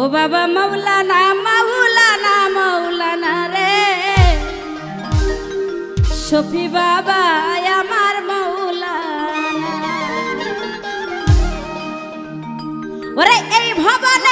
ও বাবা মৌলানা মৌলানা মৌলানা রে। সফি বাবা আমার মৌলানা। ওরে এই ভবন